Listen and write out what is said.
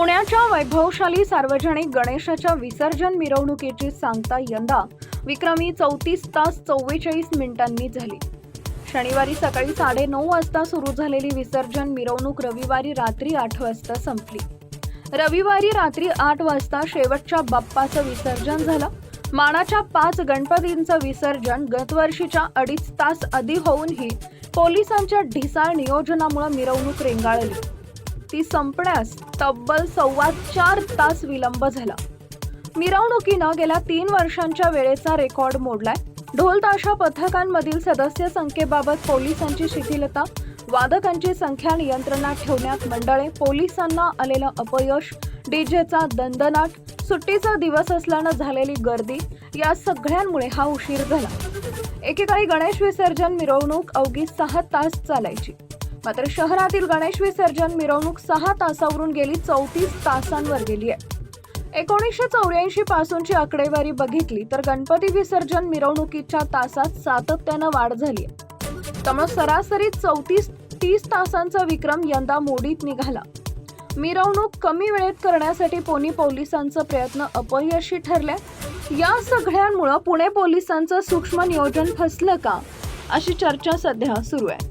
पुण्याच्या वैभवशाली सार्वजनिक गणेशाच्या विसर्जन मिरवणुकीची सांगता यंदा. विक्रमी चौतीस तास चव्वेचाळीस मिनिटांनी झाली. शनिवारी सकाळी साडे नऊ वाजता सुरू झालेली विसर्जन मिरवणूक रविवारी रात्री आठ वाजता संपली. रविवारी रात्री आठ वाजता शेवटच्या बाप्पाचं विसर्जन झालं. मानाच्या पाच गणपतींचं विसर्जन गतवर्षीच्या अडीच तास आधी होऊनही पोलिसांच्या ढिसाळ नियोजनामुळे मिरवणूक रेंगाळली. ती संपण्यास तब्बल सव्वा चार तास विलंब झाला. मिरवणुकीनं गेल्या तीन वर्षांच्या वेळेचा रेकॉर्ड मोडलाय. ढोल ताशा पथकांमधील सदस्य संख्येबाबत पोलिसांची शिथिलता वादकांची संख्या नियंत्रणात ठेवण्यात मंडळे पोलिसांना आलेलं अपयश डीजेचा दंदनाट सुट्टीचा दिवस असल्यानं झालेली गर्दी या सगळ्यांमुळे हा उशीर झाला. एकेकाळी गणेश विसर्जन मिरवणूक अवघी सहा तास चालायची. मात्र शहरातील गणेश विसर्जन मिरवणूक सहा तासावरून गेली चौतीस तासांवर गेली आहे. एकोणीसशे चौऱ्याऐंशी पासूनची आकडेवारी बघितली तर गणपती विसर्जन मिरवणुकीच्या तासात सातत्यानं वाढ झाली आहे. त्यामुळे सरासरी चौतीस तीस तासांचा विक्रम यंदा मोडीत निघाला. मिरवणूक कमी वेळेत करण्यासाठी पुणे पोलिसांचा प्रयत्न अपयशी ठरले या सगळ्यांमुळं पुणे पोलिसांचं सूक्ष्म नियोजन फसलं का? अशी चर्चा सध्या सुरू आहे.